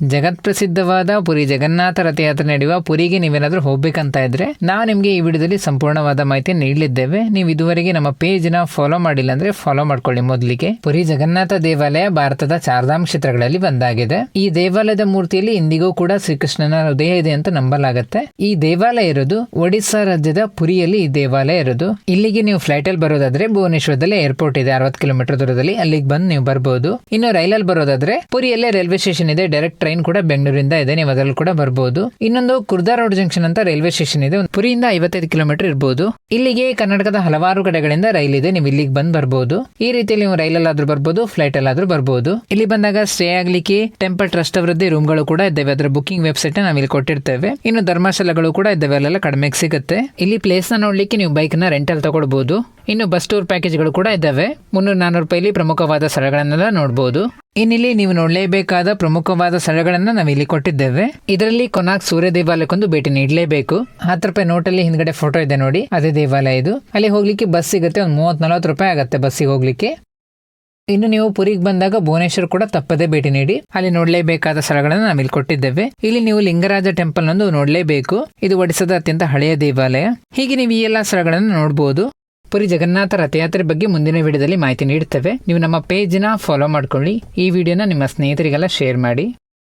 ಜಗತ್ ಪ್ರಸಿದ್ಧವಾದ ಪುರಿ ಜಗನ್ನಾಥ ರಥಯಾತ್ರೆ ನಡೆಯುವ ಪುರಿಗೆ ನೀವೇನಾದರೂ ಹೋಗ್ಬೇಕಂತ ಇದ್ರೆ ನಾವು ನಿಮಗೆ ಈ ವಿಡಿಯೋದಲ್ಲಿ ಸಂಪೂರ್ಣವಾದ ಮಾಹಿತಿ ನೀಡಲಿದ್ದೇವೆ. ನೀವು ಇದುವರೆಗೆ ನಮ್ಮ ಪೇಜ್ನ ಫಾಲೋ ಮಾಡಿಲ್ಲ ಅಂದ್ರೆ ಫಾಲೋ ಮಾಡ್ಕೊಳ್ಳಿ ಮೊದಲಿಗೆ. ಪುರಿ ಜಗನ್ನಾಥ ದೇವಾಲಯ ಭಾರತದ ಚಾರ್ಧಾಮ್ ಕ್ಷೇತ್ರಗಳಲ್ಲಿ ಒಂದಾಗಿದೆ. ಈ ದೇವಾಲಯದ ಮೂರ್ತಿಯಲ್ಲಿ ಇಂದಿಗೂ ಕೂಡ ಶ್ರೀಕೃಷ್ಣನ ಹೃದಯ ಇದೆ ಅಂತ ನಂಬಲಾಗುತ್ತೆ. ಈ ದೇವಾಲಯ ಇರೋದು ಒಡಿಸ್ಸಾ ರಾಜ್ಯದ ಪುರಿಯಲ್ಲಿ ಈ ದೇವಾಲಯ ಇರೋದು. ಇಲ್ಲಿಗೆ ನೀವು ಫ್ಲೈಟ್ ಅಲ್ಲಿ ಬರೋದಾದ್ರೆ ಭುವನೇಶ್ವರದಲ್ಲಿ ಏರ್ಪೋರ್ಟ್ ಇದೆ, ಅರವತ್ತು ಕಿಲೋಮೀಟರ್ ದೂರದಲ್ಲಿ ಅಲ್ಲಿಗೆ ಬಂದು ನೀವು ಬರಬಹುದು ಇನ್ನು ರೈಲಲ್ಲಿ ಬರೋದಾದ್ರೆ ಪುರಿಯಲ್ಲೇ ರೈಲ್ವೆ ಸ್ಟೇಷನ್ ಇದೆ ಡೈರೆಕ್ಟ್ ಟ್ರೈನ್ ಕೂಡ ಬೆಂಗಳೂರಿಂದ ಇದೆ, ನೀವು ಅದರಲ್ಲಿ ಕೂಡ ಬರಬಹುದು ಇನ್ನೊಂದು ಕುರ್ದಾ ರೋಡ್ ಜಂಕ್ಷನ್ ಅಂತ ರೈಲ್ವೆ ಸ್ಟೇಷನ್ ಇದೆ ಪುರಿಯಿಂದ ಐವತ್ತೈದು ಕಿಲೋಮೀಟರ್ ಇರಬಹುದು ಇಲ್ಲಿಗೆ ಕರ್ನಾಟಕದ ಹಲವಾರು ಕಡೆಗಳಿಂದ ರೈಲ್ ಇದೆ, ನೀವು ಇಲ್ಲಿಗೆ ಬಂದ್ ಬರಬಹುದು ಈ ರೀತಿಯಲ್ಲಿ ನೀವು ರೈಲಲ್ಲಾದ್ರೂ ಬರಬಹುದು ಫ್ಲೈಟ್ ಅಲ್ಲಾದ್ರೂ ಬರಬಹುದು ಇಲ್ಲಿ ಬಂದಾಗ ಸ್ಟೇ ಆಗ್ಲಿಕ್ಕೆ ಟೆಂಪಲ್ ಟ್ರಸ್ಟ್ ಅವರದ್ದೇ ರೂಮ್ಗಳು ಕೂಡ ಇದ್ದಾವೆ, ಅದರ ಬುಕಿಂಗ್ ವೆಬ್ಸೈಟ್ ನಾವು ಇಲ್ಲಿ ಕೊಟ್ಟಿರ್ತೇವೆ. ಇನ್ನು ಧರ್ಮಶಾಲೆಗಳು ಕೂಡ ಇದ್ದಾವೆ, ಅಲ್ಲೆಲ್ಲ ಕಡಿಮೆಗೆ ಸಿಗುತ್ತೆ. ಇಲ್ಲಿ ಪ್ಲೇಸ್ನ ನೋಡ್ಲಿಕ್ಕೆ ನೀವು ಬೈಕ್ನ ರೆಂಟಲ್ ತಗೊಳ್ಬಹುದು ಇನ್ನು ಬಸ್ ಟೂರ್ ಪ್ಯಾಕೇಜ್ಗಳು ಕೂಡ ಇದ್ದಾವೆ. ಮುನ್ನೂರು ನಾನೂರು ರೂಪಾಯಿಲಿ ಪ್ರಮುಖವಾದ ಸ್ಥಳಗಳನ್ನೆಲ್ಲ ನೋಡಬಹುದು ಇನ್ನಿಲ್ಲಿ ನೀವು ನೋಡಲೇಬೇಕಾದ ಪ್ರಮುಖವಾದ ಸ್ಥಳಗಳನ್ನ ನಾವು ಇಲ್ಲಿ ಕೊಟ್ಟಿದ್ದೇವೆ. ಇದರಲ್ಲಿ ಕೊನಾಕ್ ಸೂರ್ಯ ದೇವಾಲಯಕ್ಕೊಂದು ಭೇಟಿ ನೀಡಲೇಬೇಕು. ಹತ್ತು ರೂಪಾಯಿ ನೋಟಲ್ಲಿ ಹಿಂದ್ಗಡೆ ಫೋಟೋ ಇದೆ ನೋಡಿ, ಅದೇ ದೇವಾಲಯ ಇದು. ಅಲ್ಲಿ ಹೋಗ್ಲಿಕ್ಕೆ ಬಸ್ ಸಿಗುತ್ತೆ, ಒಂದು ಮೂವತ್ತ್ ನಲವತ್ತು ರೂಪಾಯಿ ಆಗುತ್ತೆ ಬಸ್ಸಿಗೆ ಹೋಗ್ಲಿಕ್ಕೆ. ಇನ್ನು ನೀವು ಪುರಿಗೆ ಬಂದಾಗ ಭುವನೇಶ್ವರ್ ಕೂಡ ತಪ್ಪದೇ ಭೇಟಿ ನೀಡಿ. ಅಲ್ಲಿ ನೋಡಲೇಬೇಕಾದ ಸ್ಥಳಗಳನ್ನು ನಾವು ಇಲ್ಲಿ ಕೊಟ್ಟಿದ್ದೇವೆ. ಇಲ್ಲಿ ನೀವು ಲಿಂಗರಾಜ ಟೆಂಪಲ್ ನಂದು ನೋಡಲೇಬೇಕು. ಇದು ಒಡಿಸದ ಅತ್ಯಂತ ಹಳೆಯ ದೇವಾಲಯ. ಹೀಗೆ ನೀವು ಈ ಎಲ್ಲಾ ಸ್ಥಳಗಳನ್ನು ನೋಡಬಹುದು ಪುರಿ ಜಗನ್ನಾಥ ರಥಯಾತ್ರೆ ಬಗ್ಗೆ ಮುಂದಿನ ವಿಡಿಯೋದಲ್ಲಿ ಮಾಹಿತಿ ನೀಡುತ್ತೇವೆ. ನೀವು ನಮ್ಮ ಪೇಜ್ನ ಫಾಲೋ ಮಾಡ್ಕೊಳ್ಳಿ. ಈ ವಿಡಿಯೋನ ನಿಮ್ಮ ಸ್ನೇಹಿತರಿಗೆಲ್ಲ ಶೇರ್ ಮಾಡಿ.